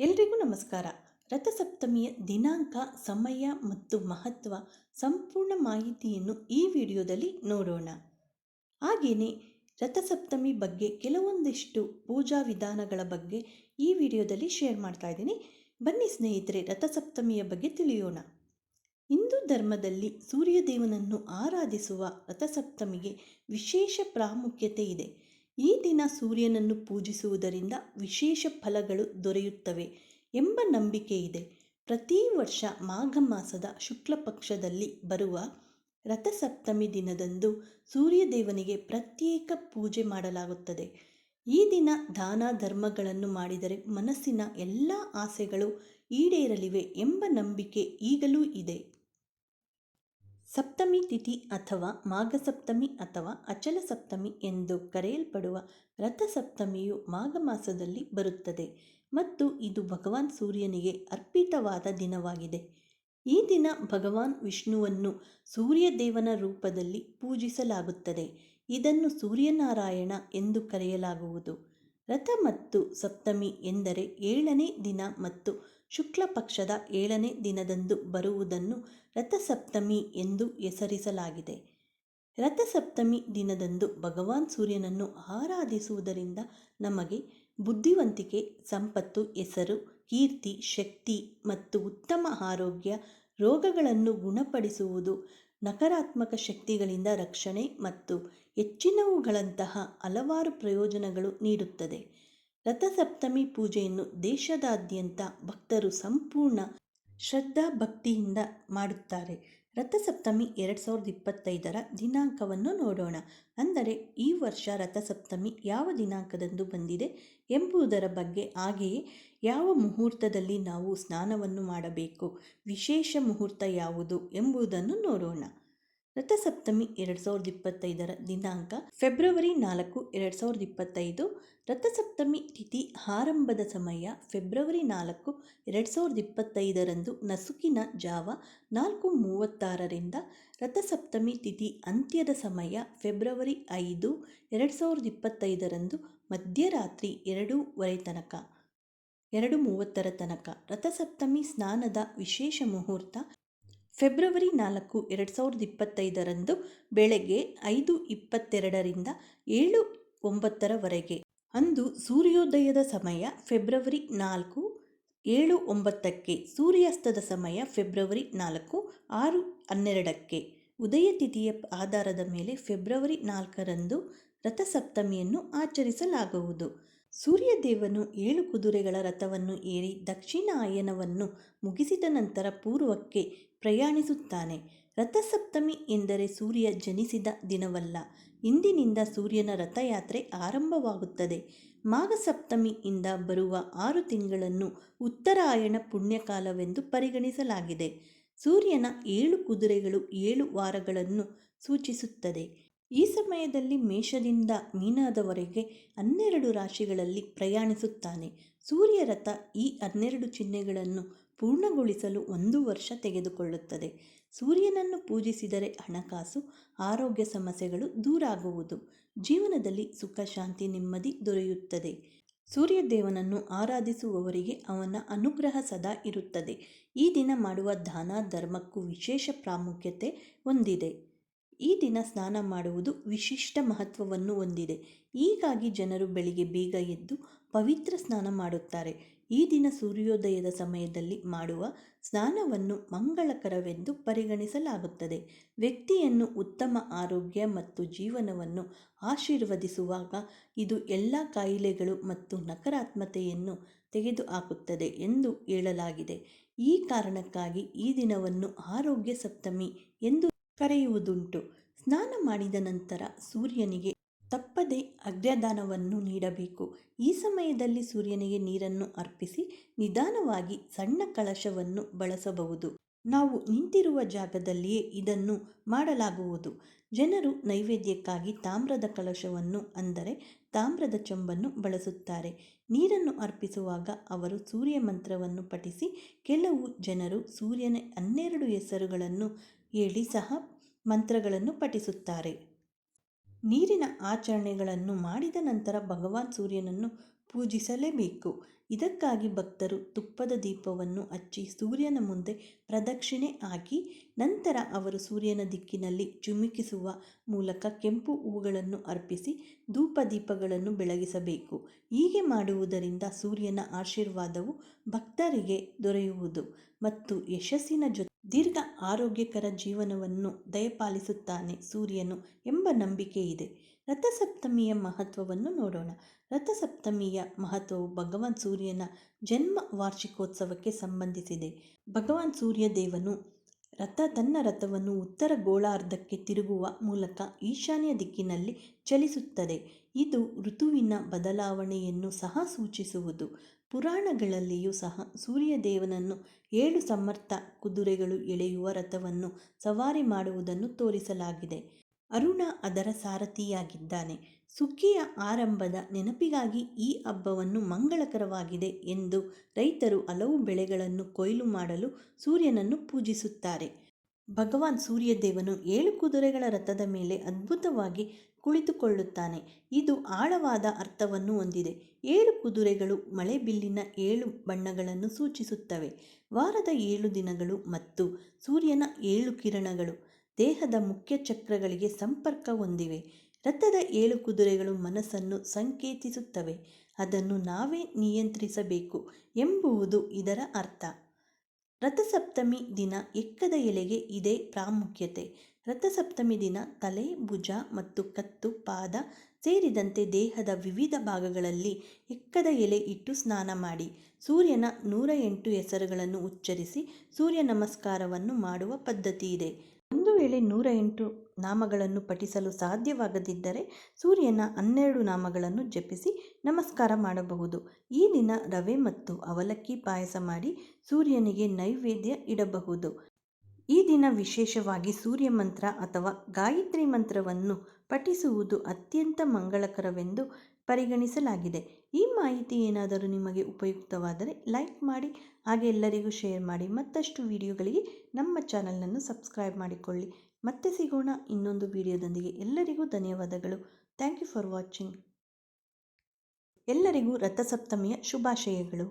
ಎಲ್ರಿಗೂ ನಮಸ್ಕಾರ. ರಥಸಪ್ತಮಿಯ ದಿನಾಂಕ, ಸಮಯ ಮತ್ತು ಮಹತ್ವ ಸಂಪೂರ್ಣ ಮಾಹಿತಿಯನ್ನು ಈ ವಿಡಿಯೋದಲ್ಲಿ ನೋಡೋಣ. ಹಾಗೆಯೇ ರಥಸಪ್ತಮಿ ಬಗ್ಗೆ ಕೆಲವೊಂದಿಷ್ಟು ಪೂಜಾ ವಿಧಾನಗಳ ಬಗ್ಗೆ ಈ ವಿಡಿಯೋದಲ್ಲಿ ಶೇರ್ ಮಾಡ್ತಾ ಇದ್ದೀನಿ. ಬನ್ನಿ ಸ್ನೇಹಿತರೆ, ರಥಸಪ್ತಮಿಯ ಬಗ್ಗೆ ತಿಳಿಯೋಣ. ಹಿಂದೂ ಧರ್ಮದಲ್ಲಿ ಸೂರ್ಯದೇವನನ್ನು ಆರಾಧಿಸುವ ರಥಸಪ್ತಮಿಗೆ ವಿಶೇಷ ಪ್ರಾಮುಖ್ಯತೆ ಇದೆ. ಈ ದಿನ ಸೂರ್ಯನನ್ನು ಪೂಜಿಸುವುದರಿಂದ ವಿಶೇಷ ಫಲಗಳು ದೊರೆಯುತ್ತವೆ ಎಂಬ ನಂಬಿಕೆ ಇದೆ. ಪ್ರತಿ ವರ್ಷ ಮಾಘ ಮಾಸದ ಶುಕ್ಲ ಪಕ್ಷದಲ್ಲಿ ಬರುವ ರಥಸಪ್ತಮಿ ದಿನದಂದು ಸೂರ್ಯದೇವನಿಗೆ ಪ್ರತ್ಯೇಕ ಪೂಜೆ ಮಾಡಲಾಗುತ್ತದೆ. ಈ ದಿನ ದಾನ ಧರ್ಮಗಳನ್ನು ಮಾಡಿದರೆ ಮನಸ್ಸಿನ ಎಲ್ಲ ಆಸೆಗಳು ಈಡೇರಲಿವೆ ಎಂಬ ನಂಬಿಕೆ ಈಗಲೂ ಇದೆ. ಸಪ್ತಮಿ ತಿಥಿ ಅಥವಾ ಮಾಘ ಸಪ್ತಮಿ ಅಥವಾ ಅಚಲ ಸಪ್ತಮಿ ಎಂದು ಕರೆಯಲ್ಪಡುವ ರಥಸಪ್ತಮಿಯು ಮಾಘ ಮಾಸದಲ್ಲಿ ಬರುತ್ತದೆ ಮತ್ತು ಇದು ಭಗವಾನ್ ಸೂರ್ಯನಿಗೆ ಅರ್ಪಿತವಾದ ದಿನವಾಗಿದೆ. ಈ ದಿನ ಭಗವಾನ್ ವಿಷ್ಣುವನ್ನು ಸೂರ್ಯದೇವನ ರೂಪದಲ್ಲಿ ಪೂಜಿಸಲಾಗುತ್ತದೆ. ಇದನ್ನು ಸೂರ್ಯನಾರಾಯಣ ಎಂದು ಕರೆಯಲಾಗುವುದು. ರಥ ಮತ್ತು ಸಪ್ತಮಿ ಎಂದರೆ ಏಳನೇ ದಿನ ಮತ್ತು ಶುಕ್ಲ ಪಕ್ಷದ ಏಳನೇ ದಿನದಂದು ಬರುವುದನ್ನು ರಥಸಪ್ತಮಿ ಎಂದು ಹೆಸರಿಸಲಾಗಿದೆ. ರಥಸಪ್ತಮಿ ದಿನದಂದು ಭಗವಾನ್ ಸೂರ್ಯನನ್ನು ಆರಾಧಿಸುವುದರಿಂದ ನಮಗೆ ಬುದ್ಧಿವಂತಿಕೆ, ಸಂಪತ್ತು, ಹೆಸರು, ಕೀರ್ತಿ, ಶಕ್ತಿ ಮತ್ತು ಉತ್ತಮ ಆರೋಗ್ಯ, ರೋಗಗಳನ್ನು ಗುಣಪಡಿಸುವುದು, ನಕಾರಾತ್ಮಕ ಶಕ್ತಿಗಳಿಂದ ರಕ್ಷಣೆ ಮತ್ತು ಹೆಚ್ಚಿನವುಗಳಂತಹ ಹಲವಾರು ಪ್ರಯೋಜನಗಳು ನೀಡುತ್ತದೆ. ರಥಸಪ್ತಮಿ ಪೂಜೆಯನ್ನು ದೇಶದಾದ್ಯಂತ ಭಕ್ತರು ಸಂಪೂರ್ಣ ಶ್ರದ್ಧಾ ಭಕ್ತಿಯಿಂದ ಮಾಡುತ್ತಾರೆ. ರಥಸಪ್ತಮಿ ಎರಡು ಸಾವಿರದ ಇಪ್ಪತ್ತೈದರ ದಿನಾಂಕವನ್ನು ನೋಡೋಣ. ಅಂದರೆ ಈ ವರ್ಷ ರಥಸಪ್ತಮಿ ಯಾವ ದಿನಾಂಕದಂದು ಬಂದಿದೆ ಎಂಬುದರ ಬಗ್ಗೆ ಹಾಗೆಯೇ ಯಾವ ಮುಹೂರ್ತದಲ್ಲಿ ನಾವು ಸ್ನಾನವನ್ನು ಮಾಡಬೇಕು, ವಿಶೇಷ ಮುಹೂರ್ತ ಯಾವುದು ಎಂಬುದನ್ನು ನೋಡೋಣ. ರಥಸಪ್ತಮಿ ಎರಡು ಸಾವಿರದ ಇಪ್ಪತ್ತೈದರ ದಿನಾಂಕ ಫೆಬ್ರವರಿ ನಾಲ್ಕು, ಎರಡು ಸಾವಿರದ ಇಪ್ಪತ್ತೈದು. ರಥಸಪ್ತಮಿ ತಿಥಿ ಆರಂಭದ ಸಮಯ ಫೆಬ್ರವರಿ ನಾಲ್ಕು, ಎರಡು ಸಾವಿರದ ಇಪ್ಪತ್ತೈದರಂದು ನಸುಕಿನ ಜಾವ ನಾಲ್ಕು ಮೂವತ್ತಾರರಿಂದ ರಥಸಪ್ತಮಿ ತಿಥಿ ಅಂತ್ಯದ ಸಮಯ ಫೆಬ್ರವರಿ ಐದು, ಎರಡು ಸಾವಿರದ ಇಪ್ಪತ್ತೈದರಂದು ಮಧ್ಯರಾತ್ರಿ ಎರಡೂವರೆ ತನಕ. ಎರಡು ಮೂವತ್ತರ ತನಕ ರಥಸಪ್ತಮಿ ಸ್ನಾನದ ವಿಶೇಷ ಮುಹೂರ್ತ ಫೆಬ್ರವರಿ ನಾಲ್ಕು, ಎರಡು ಸಾವಿರದ ಇಪ್ಪತ್ತೈದರಂದು ಬೆಳಗ್ಗೆ ಐದು ಇಪ್ಪತ್ತೆರಡರಿಂದ ಏಳು ಒಂಬತ್ತರವರೆಗೆ, ಅಂದು ಸೂರ್ಯೋದಯದ ಸಮಯ ಫೆಬ್ರವರಿ ನಾಲ್ಕು, ಏಳು ಒಂಬತ್ತಕ್ಕೆ, ಸೂರ್ಯಾಸ್ತದ ಸಮಯ ಫೆಬ್ರವರಿ ನಾಲ್ಕು, ಆರು ಹನ್ನೆರಡಕ್ಕೆ, ಉದಯ ತಿಥಿಯ ಆಧಾರದ ಮೇಲೆ ಫೆಬ್ರವರಿ ನಾಲ್ಕರಂದು ರಥಸಪ್ತಮಿಯನ್ನು ಆಚರಿಸಲಾಗುವುದು. ಸೂರ್ಯದೇವನು ಏಳು ಕುದುರೆಗಳ ರಥವನ್ನು ಏರಿ ದಕ್ಷಿಣಾಯನವನ್ನು ಮುಗಿಸಿದ ನಂತರ ಪೂರ್ವಕ್ಕೆ ಪ್ರಯಾಣಿಸುತ್ತಾನೆ. ರಥಸಪ್ತಮಿ ಎಂದರೆ ಸೂರ್ಯ ಜನಿಸಿದ ದಿನವಲ್ಲ. ಇಂದಿನಿಂದ ಸೂರ್ಯನ ರಥಯಾತ್ರೆ ಆರಂಭವಾಗುತ್ತದೆ. ಮಾಘ ಸಪ್ತಮಿಯಿಂದ ಬರುವ ಆರು ತಿಂಗಳನ್ನು ಉತ್ತರಾಯಣ ಪುಣ್ಯಕಾಲವೆಂದು ಪರಿಗಣಿಸಲಾಗಿದೆ. ಸೂರ್ಯನ ಏಳು ಕುದುರೆಗಳು ಏಳು ವಾರಗಳನ್ನು ಸೂಚಿಸುತ್ತದೆ. ಈ ಸಮಯದಲ್ಲಿ ಮೇಷದಿಂದ ಮೀನದವರೆಗೆ ಹನ್ನೆರಡು ರಾಶಿಗಳಲ್ಲಿ ಪ್ರಯಾಣಿಸುತ್ತಾನೆ. ಸೂರ್ಯ ರಥ ಈ ಹನ್ನೆರಡು ಚಿಹ್ನೆಗಳನ್ನು ಪೂರ್ಣಗೊಳಿಸಲು ಒಂದು ವರ್ಷ ತೆಗೆದುಕೊಳ್ಳುತ್ತದೆ. ಸೂರ್ಯನನ್ನು ಪೂಜಿಸಿದರೆ ಹಣಕಾಸು, ಆರೋಗ್ಯ ಸಮಸ್ಯೆಗಳು ದೂರಾಗುವುದು. ಜೀವನದಲ್ಲಿ ಸುಖ, ಶಾಂತಿ, ನೆಮ್ಮದಿ ದೊರೆಯುತ್ತದೆ. ಸೂರ್ಯದೇವನನ್ನು ಆರಾಧಿಸುವವರಿಗೆ ಅವನ ಅನುಗ್ರಹ ಸದಾ ಇರುತ್ತದೆ. ಈ ದಿನ ಮಾಡುವ ದಾನ, ಧರ್ಮಕ್ಕೂ ವಿಶೇಷ ಪ್ರಾಮುಖ್ಯತೆ ಹೊಂದಿದೆ. ಈ ದಿನ ಸ್ನಾನ ಮಾಡುವುದು ವಿಶಿಷ್ಟ ಮಹತ್ವವನ್ನು ಹೊಂದಿದೆ. ಹೀಗಾಗಿ ಜನರು ಬೆಳಿಗ್ಗೆ ಬೇಗ ಎದ್ದು ಪವಿತ್ರ ಸ್ನಾನ ಮಾಡುತ್ತಾರೆ. ಈ ದಿನ ಸೂರ್ಯೋದಯದ ಸಮಯದಲ್ಲಿ ಮಾಡುವ ಸ್ನಾನವನ್ನು ಮಂಗಳಕರವೆಂದು ಪರಿಗಣಿಸಲಾಗುತ್ತದೆ. ವ್ಯಕ್ತಿಯನ್ನು ಉತ್ತಮ ಆರೋಗ್ಯ ಮತ್ತು ಜೀವನವನ್ನು ಆಶೀರ್ವದಿಸುವಾಗ ಇದು ಎಲ್ಲ ಕಾಯಿಲೆಗಳು ಮತ್ತು ನಕಾರಾತ್ಮತೆಯನ್ನು ತೆಗೆದುಹಾಕುತ್ತದೆ ಎಂದು ಹೇಳಲಾಗಿದೆ. ಈ ಕಾರಣಕ್ಕಾಗಿ ಈ ದಿನವನ್ನು ಆರೋಗ್ಯ ಸಪ್ತಮಿ ಎಂದು ಕರೆಯುವುದುಂಟು. ಸ್ನಾನ ಮಾಡಿದ ನಂತರ ಸೂರ್ಯನಿಗೆ ತಪ್ಪದೆ ಅಗ್ರದಾನವನ್ನು ನೀಡಬೇಕು. ಈ ಸಮಯದಲ್ಲಿ ಸೂರ್ಯನಿಗೆ ನೀರನ್ನು ಅರ್ಪಿಸಿ ನಿಧಾನವಾಗಿ ಸಣ್ಣ ಕಳಶವನ್ನು ಬಳಸಬಹುದು. ನಾವು ನಿಂತಿರುವ ಜಾಗದಲ್ಲಿಯೇ ಇದನ್ನು ಮಾಡಲಾಗುವುದು. ಜನರು ನೈವೇದ್ಯಕ್ಕಾಗಿ ತಾಮ್ರದ ಕಳಶವನ್ನು ಅಂದರೆ ತಾಮ್ರದ ಚೊಂಬನ್ನು ಬಳಸುತ್ತಾರೆ. ನೀರನ್ನು ಅರ್ಪಿಸುವಾಗ ಅವರು ಸೂರ್ಯ ಮಂತ್ರವನ್ನು ಪಠಿಸಿ, ಕೆಲವು ಜನರು ಸೂರ್ಯನ ಹನ್ನೆರಡು ಹೆಸರುಗಳನ್ನು ಹೇಳಿ ಸಹ ಮಂತ್ರಗಳನ್ನು ಪಠಿಸುತ್ತಾರೆ. ನೀರಿನ ಆಚರಣೆಗಳನ್ನು ಮಾಡಿದ ನಂತರ ಭಗವಾನ್ ಸೂರ್ಯನನ್ನು ಪೂಜಿಸಲೇಬೇಕು. ಇದಕ್ಕಾಗಿ ಭಕ್ತರು ತುಪ್ಪದ ದೀಪವನ್ನು ಹಚ್ಚಿ ಸೂರ್ಯನ ಮುಂದೆ ಪ್ರದಕ್ಷಿಣೆ ಹಾಕಿ, ನಂತರ ಅವರು ಸೂರ್ಯನ ದಿಕ್ಕಿನಲ್ಲಿ ಚುಮುಕಿಸುವ ಮೂಲಕ ಕೆಂಪು ಹೂಗಳನ್ನು ಅರ್ಪಿಸಿ ಧೂಪ ದೀಪಗಳನ್ನು ಬೆಳಗಿಸಬೇಕು. ಹೀಗೆ ಮಾಡುವುದರಿಂದ ಸೂರ್ಯನ ಆಶೀರ್ವಾದವು ಭಕ್ತರಿಗೆ ದೊರೆಯುವುದು ಮತ್ತು ಯಶಸ್ಸಿನ ಜೊತೆ ದೀರ್ಘ ಆರೋಗ್ಯಕರ ಜೀವನವನ್ನು ದಯಪಾಲಿಸುತ್ತಾನೆ ಸೂರ್ಯನು ಎಂಬ ನಂಬಿಕೆ ಇದೆ ರಥಸಪ್ತಮಿಯ ಮಹತ್ವವನ್ನು ನೋಡೋಣ. ರಥಸಪ್ತಮಿಯ ಮಹತ್ವವು ಭಗವಾನ್ ಸೂರ್ಯನ ಜನ್ಮ ವಾರ್ಷಿಕೋತ್ಸವಕ್ಕೆ ಸಂಬಂಧಿಸಿದೆ. ಭಗವಾನ್ ಸೂರ್ಯ ದೇವನು ರಥ ತನ್ನ ರಥವನ್ನು ಉತ್ತರ ಗೋಳಾರ್ಧಕ್ಕೆ ತಿರುಗುವ ಮೂಲಕ ಈಶಾನ್ಯ ದಿಕ್ಕಿನಲ್ಲಿ ಚಲಿಸುತ್ತದೆ. ಇದು ಋತುವಿನ ಬದಲಾವಣೆಯನ್ನು ಸಹ ಸೂಚಿಸುವುದು. ಪುರಾಣಗಳಲ್ಲಿಯೂ ಸಹ ಸೂರ್ಯದೇವನನ್ನು ಏಳು ಸಮರ್ಥ ಕುದುರೆಗಳು ಎಳೆಯುವ ರಥವನ್ನು ಸವಾರಿ ಮಾಡುವುದನ್ನು ತೋರಿಸಲಾಗಿದೆ. ಅರುಣ ಅದರ ಸಾರಥಿಯಾಗಿದ್ದಾನೆ. ಸುಗ್ಗಿಯ ಆರಂಭದ ನೆನಪಿಗಾಗಿ ಈ ಹಬ್ಬವನ್ನು ಮಂಗಳಕರವಾಗಿದೆ ಎಂದು ರೈತರು ಹಲವು ಬೆಳೆಗಳನ್ನು ಕೊಯ್ಲು ಮಾಡಲು ಸೂರ್ಯನನ್ನು ಪೂಜಿಸುತ್ತಾರೆ. ಭಗವಾನ್ ಸೂರ್ಯದೇವನು ಏಳು ಕುದುರೆಗಳ ರಥದ ಮೇಲೆ ಅದ್ಭುತವಾಗಿ ಕುಳಿತುಕೊಳ್ಳುತ್ತಾನೆ. ಇದು ಆಳವಾದ ಅರ್ಥವನ್ನು ಹೊಂದಿದೆ. ಏಳು ಕುದುರೆಗಳು ಮಳೆಬಿಲ್ಲಿನ ಏಳು ಬಣ್ಣಗಳನ್ನು ಸೂಚಿಸುತ್ತವೆ. ವಾರದ ಏಳು ದಿನಗಳು ಮತ್ತು ಸೂರ್ಯನ ಏಳು ಕಿರಣಗಳು. ದೇಹದ ಮುಖ್ಯ ಚಕ್ರಗಳಿಗೆ ಸಂಪರ್ಕ ಹೊಂದಿವೆ. ರಥದ ಏಳು ಕುದುರೆಗಳು ಮನಸ್ಸನ್ನು ಸಂಕೇತಿಸುತ್ತವೆ. ಅದನ್ನು ನಾವೇ ನಿಯಂತ್ರಿಸಬೇಕು ಎಂಬುವುದು ಇದರ ಅರ್ಥ. ರಥಸಪ್ತಮಿ ದಿನ ಎಕ್ಕದ ಎಲೆಗೆ ಇದೇ ಪ್ರಾಮುಖ್ಯತೆ. ರಥಸಪ್ತಮಿ ದಿನ ತಲೆ, ಭುಜ ಮತ್ತು ಕತ್ತು, ಪಾದ ಸೇರಿದಂತೆ ದೇಹದ ವಿವಿಧ ಭಾಗಗಳಲ್ಲಿ ಎಕ್ಕದ ಎಲೆ ಇಟ್ಟು ಸ್ನಾನ ಮಾಡಿ, ಸೂರ್ಯನ ನೂರ ಎಂಟು ಹೆಸರುಗಳನ್ನು ಉಚ್ಚರಿಸಿ, ಸೂರ್ಯ ನಮಸ್ಕಾರವನ್ನು ಮಾಡುವ ಪದ್ಧತಿ ಇದೆ. ಒಂದು ವೇಳೆ ನೂರ ಎಂಟು ನಾಮಗಳನ್ನು ಪಠಿಸಲು ಸಾಧ್ಯವಾಗದಿದ್ದರೆ ಸೂರ್ಯನ ಹನ್ನೆರಡು ನಾಮಗಳನ್ನು ಜಪಿಸಿ ನಮಸ್ಕಾರ ಮಾಡಬಹುದು. ಈ ದಿನ ರವೆ ಮತ್ತು ಅವಲಕ್ಕಿ ಪಾಯಸ ಮಾಡಿ ಸೂರ್ಯನಿಗೆ ನೈವೇದ್ಯ ಇಡಬಹುದು. ಈ ದಿನ ವಿಶೇಷವಾಗಿ ಸೂರ್ಯ ಮಂತ್ರ ಅಥವಾ ಗಾಯತ್ರಿ ಮಂತ್ರವನ್ನು ಪಠಿಸುವುದು ಅತ್ಯಂತ ಮಂಗಳಕರವೆಂದು ಪರಿಗಣಿಸಲಾಗಿದೆ. ಈ ಮಾಹಿತಿ ಏನಾದರೂ ನಿಮಗೆ ಉಪಯುಕ್ತವಾದರೆ ಲೈಕ್ ಮಾಡಿ ಹಾಗೆ ಎಲ್ಲರಿಗೂ ಶೇರ್ ಮಾಡಿ ಮತ್ತಷ್ಟು ವಿಡಿಯೋಗಳಿಗೆ ನಮ್ಮ ಚಾನಲನ್ನು ಸಬ್ಸ್ಕ್ರೈಬ್ ಮಾಡಿಕೊಳ್ಳಿ. ಮತ್ತೆ ಸಿಗೋಣ ಇನ್ನೊಂದು ವಿಡಿಯೋದೊಂದಿಗೆ. ಎಲ್ಲರಿಗೂ ಧನ್ಯವಾದಗಳು. ಥ್ಯಾಂಕ್ ಯು ಫಾರ್ ವಾಚಿಂಗ್ ಎಲ್ಲರಿಗೂ ರಥಸಪ್ತಮಿಯ ಶುಭಾಶಯಗಳು.